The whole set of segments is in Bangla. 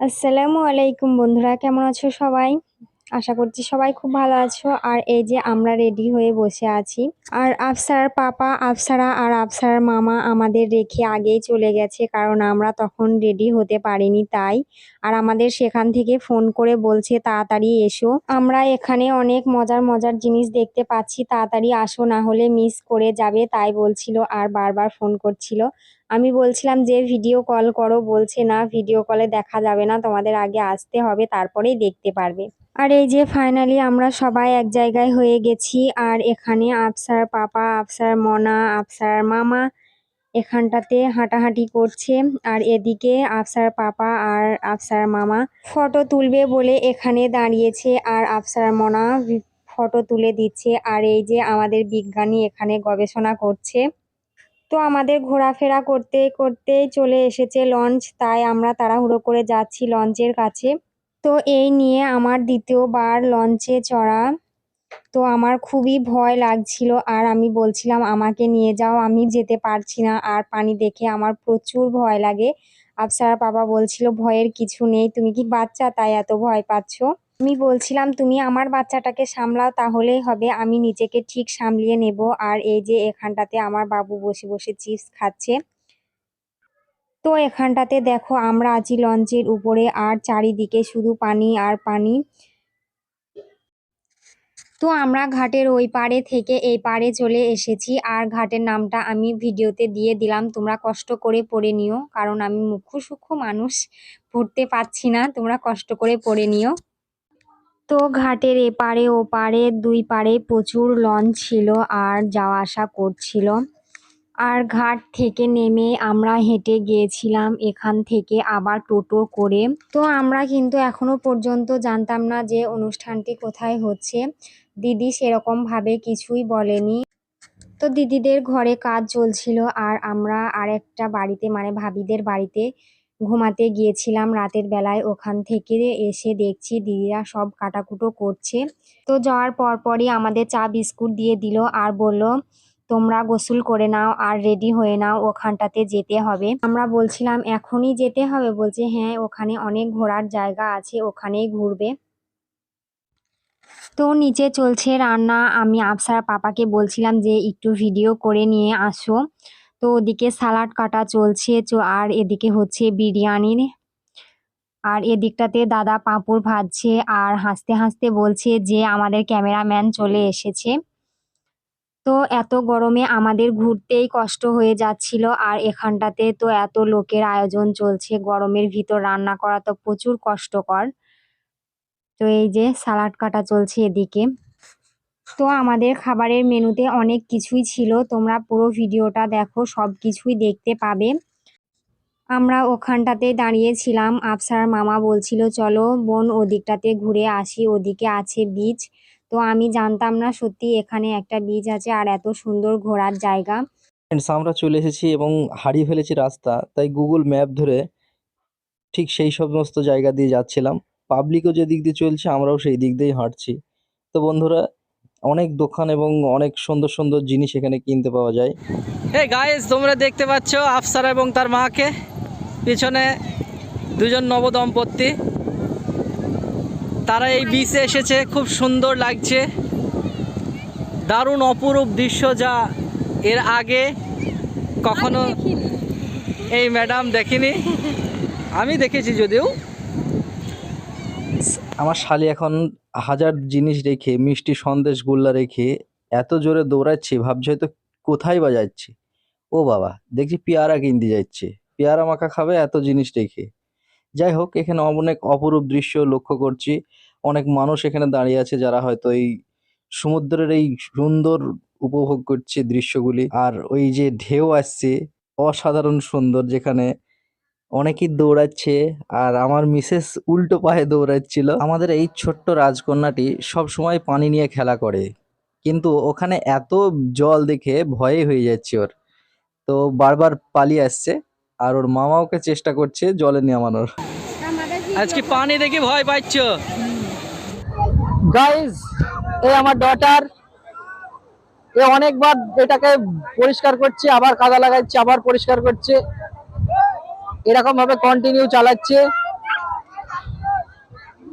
আসসালামু আলাইকুম বন্ধুরা কেমন আছো সবাই? আশা করছি সবাই খুব ভালো আছো। আর এই যে আমরা রেডি হয়ে বসে আছি। আর আফসার পাপা, আফসারা আর আফসার মামা আমাদের রেখে আগেই চলে গেছে, কারণ আমরা তখন রেডি হতে পারিনি তাই। আর আমাদের সেখান থেকে ফোন করে বলছে, তাড়াতাড়ি এসো। আমরা এখানে অনেক মজার মজার জিনিস দেখতে পাচ্ছি। তাড়াতাড়ি আসো, না হলে মিস করে যাবে। তাই বলছিল আর বারবার ফোন করছিল। আমি বলছিলাম, যে ভিডিও কল করো। বলছে, না ভিডিও কলে দেখা যাবে না। তোমাদের আগে আসতে হবে, তারপরেই দেখতে পারবে। আর এই যে ফাইনালি আমরা সবাই এক জায়গায় হয়ে গেছি, আর এখানে আফসার পাপা, আফসার মনা, আফসার মামা এখানটাতে হাঁটাহাঁটি করছে। আর এদিকে আফসার পাপা আর আফসার মামা ফটো তুলবে বলে এখানে দাঁড়িয়েছে, আর আফসার মনা ফটো তুলে দিচ্ছে। আর এই যে আমাদের বিজ্ঞানী এখানে গবেষণা করছে। তো আমাদের ঘোরাফেরা করতে করতে চলে এসেছে লঞ্চ তাই আমরা তাড়াহুড়ো করে যাচ্ছি লঞ্চের কাছে। তো এই নিয়ে আমার দ্বিতীয়বার লঞ্চে চড়া। তো আমার খুবই ভয় লাগছিল আর আমি বলছিলাম, আমাকে নিয়ে যাও, আমি যেতে পারছি না আর পানি দেখে আমার প্রচুর ভয় লাগে। আফসার বাবা বলছিল, ভয়ের কিছু নেই, তুমি কি বাচ্চা? তাই এত ভয় পাচ্ছ? আমি বলছিলাম, তুমি আমার বাচ্চাটাকে সামলাও, তাহলেই হবে, আমি নিজেকে ঠিক সামলিয়ে নেব। আর এই যে এখানটাতে আমার বাবু বসে বসে চিপস খাচ্ছে। তো এখানটাতে দেখো আমরা আছি লঞ্চের উপরে আর চারিদিকে শুধু পানি আর পানি। তো আমরা ঘাটের ওই পারে থেকে এই পারে চলে এসেছি আর ঘাটের নামটা আমি ভিডিওতে দিয়ে দিলাম। তোমরা কষ্ট করে পড়ে নিও, কারণ আমি মুখ্য সূক্ষ্ম মানুষ, পড়তে পারছি না, তোমরা কষ্ট করে পড়ে নিও। তো ঘাটের এপারে ওপারে দুই পারে প্রচুর লঞ্চ ছিল আর যাওয়া আসা করছিল। আর ঘাট থেকে নেমে আমরা হেঁটে গিয়েছিলাম, এখান থেকে আবার টোটো করে। তো আমরা কিন্তু এখনও পর্যন্ত জানতাম না যে অনুষ্ঠানটি কোথায় হচ্ছে। দিদি সেরকমভাবে কিছুই বলেনি। তো দিদিদের ঘরে কাজ চলছিল আর আমরা আরেকটা বাড়িতে মানে ভাবিদের বাড়িতে ঘুমাতে গিয়েছিলাম রাতের বেলায়। ওখান থেকে এসে দেখছি দিদিরা সব কাটাকুটো করছে। তো যাওয়ার পর পরই আমাদের চা বিস্কুট দিয়ে দিল আর বলল তোমরা গোসল করে নাও আর রেডি হয়ে নাও, ওখানটাতে যেতে হবে। আমরা বলছিলাম, এখনই যেতে হবে। বলছে হ্যাঁ ওখানে অনেক ঘোরার জায়গা আছে, ওখানেই ঘুরবে। তো নিচে চলছে রান্না। আমি আফসার পাপাকে বলছিলাম যে, একটু ভিডিও করে নিয়ে আসো। তো ওদিকে সালাড কাটা চলছে আর এদিকে হচ্ছে বিরিয়ানির। আর এদিকটাতে দাদা পাঁপড় ভাজছে আর হাসতে হাসতে বলছে যে, আমাদের ক্যামেরাম্যান চলে এসেছে। তো এত গরমে আমাদের ঘুরতেই কষ্ট হয়ে যাচ্ছিল, আর এখানটাতে তো এত লোকের আয়োজন চলছে, গরমের ভিতর রান্না করা তো প্রচুর কষ্টকর। তো এই যে সালাড কাটা চলছে এদিকে। তো আমাদের খাবারের মেনুতে অনেক কিছুই ছিল, তোমরা পুরো ভিডিওটা দেখো, সব কিছুই দেখতে পাবে। আমরা ওখানটাতে দাঁড়িয়েছিলাম, আফসার মামা বলছিল, চলো বোন ওদিকটাতে ঘুরে আসি, ওদিকে আছে বিচ তো আমি জানতাম না সত্যি এখানে একটা বীজ আছে আর এত সুন্দর ঘোরার জায়গা। ফ্রেন্ডস আমরা চলে এসেছি এবং হারিয়ে ফেলেছি রাস্তা তাই গুগল ম্যাপ ধরে ঠিক সেই সমস্ত জায়গা দিয়ে যাচ্ছিলাম। পাবলিকও যে দিক দিয়ে চলছে আমরাও সেই দিক দিয়েই হাঁটছি। তো বন্ধুরা অনেক দোকান এবং অনেক সুন্দর সুন্দর জিনিস এখানে কিনতে পাওয়া যায়। এই গাইস তোমরা দেখতে পাচ্ছ আফসার এবং তার মাকে। পিছনে দুজন নবদম্পতি। তারা এই বিচে এসেছে খুব সুন্দর লাগছে। দারুণ অপরূপ দৃশ্য যা এর আগে কখনো এই ম্যাডাম দেখিনি। আমি দেখেছি যদিও। আমার শালি এখন হাজার জিনিস রেখে মিষ্টি সন্দেশ গোল্লা রেখে এত জোরে দৌড়াচ্ছে ভাবছে হয়তো কোথায় বা যাচ্ছে। ও বাবা দেখছি পেয়ারা কিনতে যাচ্ছে। পেয়ারা মাখা খাবে এত জিনিস রেখে। যাই হোক এখানে অনেক অপরূপ দৃশ্য লক্ষ্য করছি। অনেক মানুষ এখানে দাঁড়িয়ে আছে যারা হয়তো এই সমুদ্রের এই সুন্দর উপভোগ করছে দৃশ্যগুলি। আর ওই যে ঢেউ আসছে, অসাধারণ সুন্দর, যেখানে অনেকেই দৌড়াচ্ছে আর আমার মিসেস উল্টো পায়ে দৌড়াচ্ছিল। আমাদের এই ছোট্ট রাজকন্যাটি সব সময় পানি নিয়ে খেলা করে, কিন্তু ওখানে এত জল দেখে ভয়ে হয়ে যাচ্ছে ওর। তো বারবার পালিয়ে আসছে। আর ওর মামা ওকে চেষ্টা করছে জলে নামানোর। আজকে পানি দেখে ভয় পাচ্ছ? গাইজ এই আমার ডটার এ অনেকবার এটাকে পরিষ্কার করছে আবার কাদা লাগাচ্ছে আবার পরিষ্কার করছে। এরকম ভাবে কন্টিনিউ চালাচ্ছে।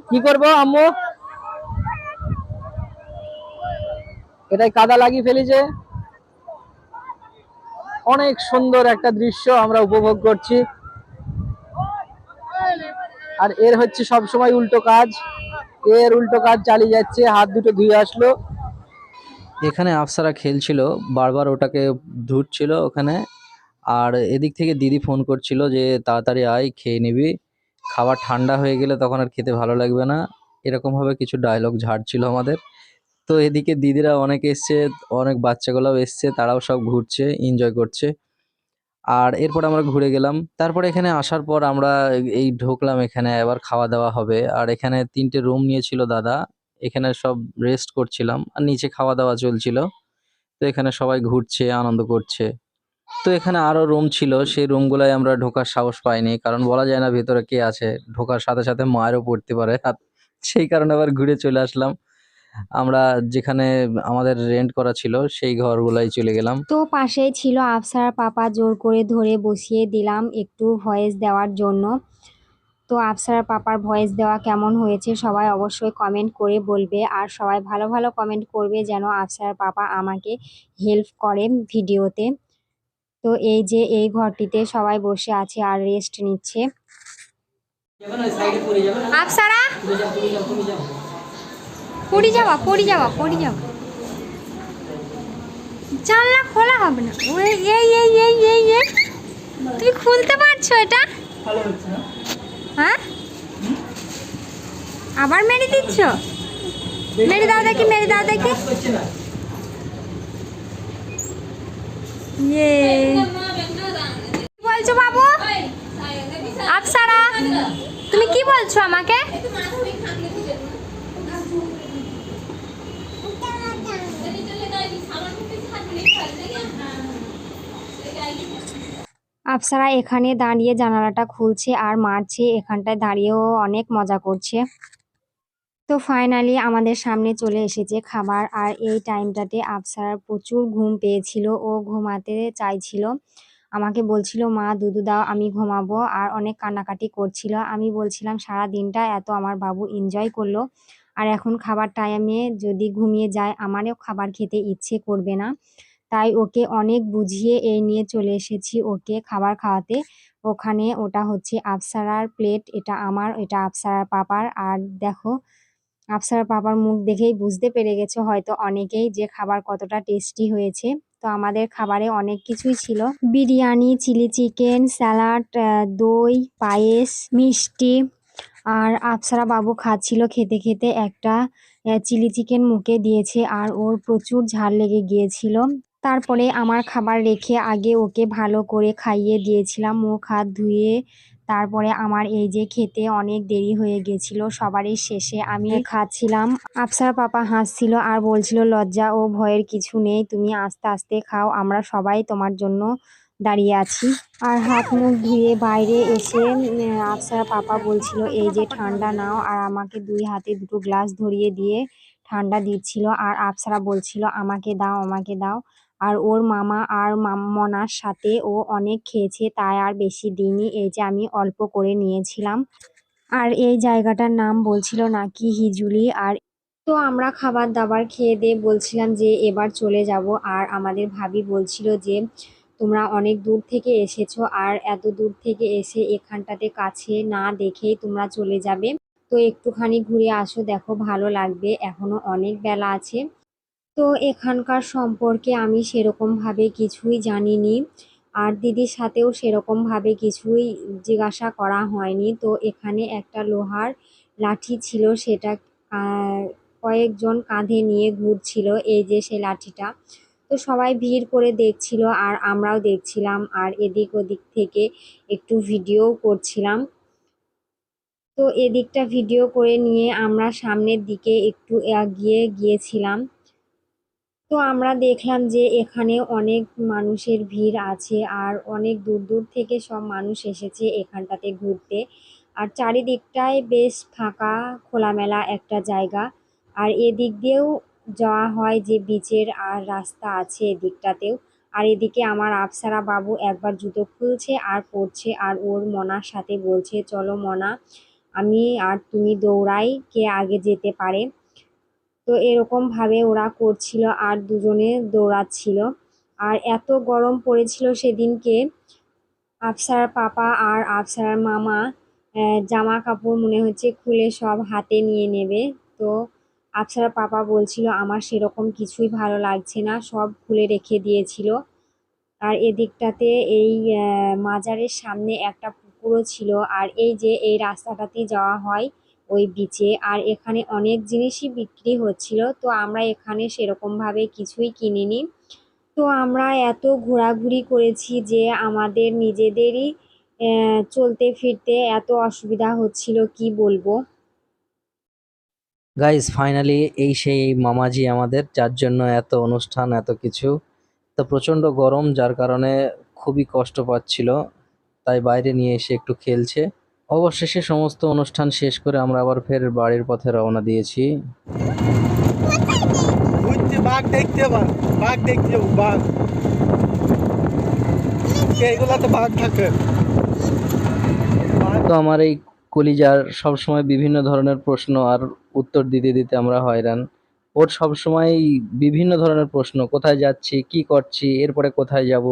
কি করব আম্মু? এটাই কাদা লাগিয়ে ফেলেছে। অনেক সুন্দর একটা দৃশ্য আমরা উপভোগ করছি। আর এর হচ্ছে সব সময় উল্টো কাজ। এর উল্টো কাজ চালিয়ে যাচ্ছে, হাত দুটো ধুয়ে আসলো। এখানে আফসারা খেলছিল, বারবার ওটাকে ধুচ্ছিল ওখানে। আর এদিক থেকে দিদি ফোন করছিল যে, তাড়াতাড়ি আয়, খেয়ে নিবি। খাবার ঠান্ডা হয়ে গেলে তখন আর খেতে ভালো লাগবে না। এরকমভাবে কিছু ডায়লগ ঝাড়ছিল আমাদের। তো এদিকে দিদিরা অনেক এসছে, অনেক বাচ্চাগুলোও এসছে, তারাও সব ঘুরছে এনজয় করছে। আর এরপর আমরা ঘুরে গেলাম। তারপর এখানে আসার পর আমরা এই ঢুকলাম এখানে, এবার খাওয়া দাওয়া হবে। আর এখানে তিনটে রুম নিয়েছিল দাদা, এখানে সব রেস্ট করছিলাম। আর নিচে খাওয়া দাওয়া চলছিল। তো এখানে সবাই ঘুরছে, আনন্দ করছে। তো এখানে আরও রুম ছিল, সেই রুমগুলোয় আমরা ঢোকার সাহস পাইনি। কারণ বলা যায় না ভেতরে কে আছে। ঢোকার সাথে সাথে মায়েরও পড়তে পারে। সেই কারণে আবার ঘুরে চলে আসলাম। আমরা যেখানে আমাদের রেন্ট করা ছিল সেই ঘরগুলাই চলে গেলাম। তো পাশেই ছিল আফসার পাপা জোর করে ধরে বসিয়ে দিলাম একটু ভয়েস দেওয়ার জন্য। তো আফসার পাপার ভয়েস দেওয়া কেমন হয়েছে সবাই অবশ্যই কমেন্ট করে বলবে আর সবাই ভালো ভালো কমেন্ট করবে যেন আফসার পাপা আমাকে হেল্প করে ভিডিওতে। তো এই যে এই ঘরটিতে সবাই বসে আছে আর রেস্ট নিচ্ছে। আফসারা? পড়ি যাওয়া পড়ি যাওয়া পড়ি যাওয়া জানলা খোলা হবে না ওই এই এই এই এই এই তুমি খুলতে পারছ এটা হ্যাঁ আবার মেরে দিচ্ছ মেরে দাও দেখি মেরে দাও দেখি ইয়ে কি বলছো বাবু আফসারা তুমি কি বলছো আমাকে আফসারা এখানে দাঁড়িয়ে জানালাটা খুলছে আর মারছে। এখানটায় দাঁড়িয়েও অনেক মজা করছে। তো ফাইনালি আমাদের সামনে চলে এসেছে খাবার। আর এই টাইমটাতে আফসারার প্রচুর ঘুম পেয়েছিল ও ঘুমাতে চাইছিল। আমাকে বলছিল, মা, দুধু দাও, আমি ঘুমাবো। আর অনেক কান্নাকাটি করছিল। আমি বলছিলাম, সারা দিনটা এত আমার বাবু এনজয় করল। আর এখন খাবার টাইমে যদি ঘুমিয়ে যায় আমারও খাবার খেতে ইচ্ছে করবে না। তাই ওকে অনেক বুঝিয়ে এই নিয়ে চলে এসেছি ওকে খাবার খাওয়াতে। ওখানে ওটা হচ্ছে আফসারার প্লেট, এটা আমার, এটা আফসারার পাপার। আর দেখো, আফসারার পাপার মুখ দেখেই বুঝতে পেরে গেছে হয়তো অনেকেই যে খাবার কতটা টেস্টি হয়েছে। তো আমাদের খাবারে অনেক কিছুই ছিল। বিরিয়ানি, চিলি চিকেন, স্যালাড দই, পায়েস, মিষ্টি। আর আফসারা বাবু খাচ্ছিল খেতে খেতে একটা চিলি চিকেন মুখে দিয়েছে আর ওর প্রচুর ঝাল লেগে গিয়েছিল। তারপরে আমার খাবার রেখে আগে ওকে ভালো করে খাইয়ে দিয়েছিলাম মুখ হাত ধুয়ে। তারপরে আমার এই যে খেতে অনেক দেরি হয়ে গেছিল সবারই শেষে আমি খাচ্ছিলাম। আফসার পাপা হাসছিল আর বলছিল লজ্জা ও ভয়ের কিছু নেই তুমি আস্তে আস্তে খাও আমরা সবাই তোমার জন্য দাঁড়িয়ে আছি। আর হাত মুখ ধুয়ে বাইরে এসে আফসার পাপা বলছিল এই যে ঠান্ডা নাও। আর আমাকে দুই হাতে দুটো গ্লাস ধরিয়ে দিয়ে ঠান্ডা দিচ্ছিল। আর আফসারা বলছিল আমাকে দাও আমাকে দাও। আর ওর মামা আর মাম- মনার সাথে ও অনেক খেয়েছে, তাই আর বেশি দিইনি এই যে আমি অল্প করে নিয়েছিলাম। আর এই জায়গাটার নাম বলছিল নাকি হিজুলি। আর তো আমরা খাবার দাবার খেয়ে দিয়ে বলছিলাম যে এবার চলে যাব। আর আমাদের ভাবি বলছিল যে, তোমরা অনেক দূর থেকে এসেছ আর এত দূর থেকে এসে এখানটাতে কাছে না দেখেই তোমরা চলে যাবে। তো একটুখানি ঘুরে আসো, দেখো ভালো লাগবে। এখনও অনেক বেলা আছে। তো এখানকার সম্পর্কে আমি সেরকমভাবে কিছুই জানিনি। আর দিদির সাথেও সেরকমভাবে কিছুই জিজ্ঞাসা করা হয়নি। তো এখানে একটা লোহার লাঠি ছিল, সেটা কয়েকজন কাঁধে নিয়ে ঘুরছিল এই যে সেই লাঠিটা। তো সবাই ভিড় করে দেখছিল আর আমরাও দেখছিলাম আর এদিক ওদিক থেকে একটু ভিডিও করছিলাম। তো এদিকটা ভিডিও করে নিয়ে আমরা সামনের দিকে একটু এগিয়ে গিয়েছিলাম। তো আমরা দেখলাম যে এখানে অনেক মানুষের ভিড় আছে আর অনেক দূর দূর থেকে সব মানুষ এসেছে এখানটাতে ঘুরতে। আর চারিদিকটায় বেশ ফাঁকা, খোলামেলা একটা জায়গা। আর এদিক দিয়েও যাওয়া হয় যে বিচের আর রাস্তা আছে এদিকটাতেও। আর এদিকে আমার আফসারা বাবু একবার জুতো খুলছে আর পড়ছে আর ওর মনার সাথে বলছে, চলো মনা, আমি আর তুমি দৌড়াই, কে আগে যেতে পারে। তো এরকমভাবে ওরা করছিল আর দুজনে দৌড়াচ্ছিল। আর এত গরম পড়েছিল সেদিনকে, আফসার পাপা আর আফসার মামা জামা কাপড় মনে হচ্ছে খুলে সব হাতে নিয়ে নেবে। তো আফসার পাপা বলছিল, আমার সেরকম কিছুই ভালো লাগছে না, সব খুলে রেখে দিয়েছিল। আর এদিকটাতে এই মাজারের সামনে একটা পুকুরও ছিল। আর এই যে এই রাস্তাটাতেই যাওয়া হয় ওই বিচে আর এখানে অনেক জিনিসই বিক্রি হচ্ছিল, তো আমরা এখানে সেরকমভাবে কিছুই কিনিনি। তো আমরা এত ঘোরাঘুরি করেছি যে আমাদের নিজেদেরই চলতে ফিরতে এত অসুবিধা হচ্ছিল, কি বলব? গাইজ ফাইনালি এই সেই মামাজি আমাদের, যার জন্য এত অনুষ্ঠান, এত কিছু। তো প্রচণ্ড গরম, যার কারণে খুবই কষ্ট পাচ্ছিল। তাই বাইরে নিয়ে এসে একটু খেলছে। অবশেষে সমস্ত অনুষ্ঠান শেষ করে আমরা আবার ফের বাড়ির পথে রওনা দিয়েছি। বাঘ দেখতে বাঘ দেখতে বাঘ। এইগুলাতে বাঘ থাকে। তো আমার এই কলিজার সবসময় বিভিন্ন ধরনের প্রশ্ন আর উত্তর দিতে দিতে আমরা হয়রান। ওর সবসময় বিভিন্ন ধরনের প্রশ্ন কোথায় যাচ্ছি কি করছি এরপরে কোথায় যাব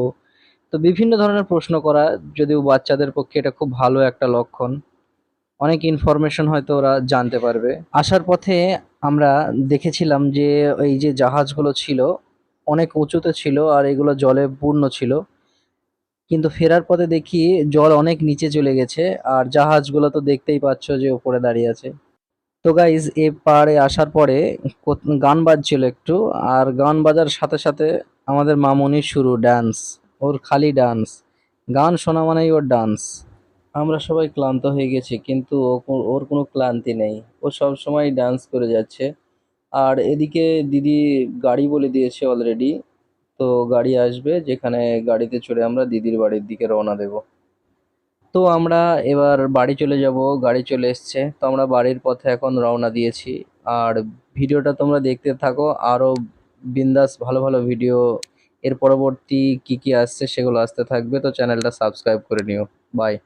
তো বিভিন্ন ধরনের প্রশ্ন করা, যদিও বাচ্চাদের পক্ষে এটা খুব ভালো একটা লক্ষণ। অনেক ইনফরমেশন হয়তো ওরা জানতে পারবে। আসার পথে আমরা দেখেছিলাম যে, এই যে জাহাজগুলো ছিল, অনেক উঁচুতে ছিল আর এগুলো জলে পূর্ণ ছিল। কিন্তু ফেরার পথে দেখি জল অনেক নিচে চলে গেছে আর জাহাজগুলো তো দেখতেই পাচ্ছ যে উপরে দাঁড়িয়ে আছে। তো গাইজ এ পাড়ে আসার পরে গান বাজছিল একটু আর গান বাজার সাথে সাথে আমাদের মামনির শুরু ডান্স ওর খালি ডান্স। গান শোনা মানেই ওর ডান্স। আমরা সবাই ক্লান্ত হয়ে গেছি, কিন্তু ওর কোনো ক্লান্তি নেই। ও সব সময় ডান্স করে যাচ্ছে। আর এদিকে দিদি গাড়ি বলে দিয়েছে অলরেডি তো গাড়ি আসবে, যেখানে গাড়িতে চড়ে আমরা দিদির বাড়ির দিকে রওনা দেব। তো আমরা এবার বাড়ি চলে যাব, গাড়ি চলে এসছে। তো আমরা বাড়ির পথে এখন রওনা দিয়েছি। আর ভিডিওটা তোমরা দেখতে থাকো, আরও বিন্দাস ভালো ভালো ভিডিও এর পরবর্তী কি কি আসছে সেগুলো আসতে থাকবে তো চ্যানেলটা সাবস্ক্রাইব করে নিও। বাই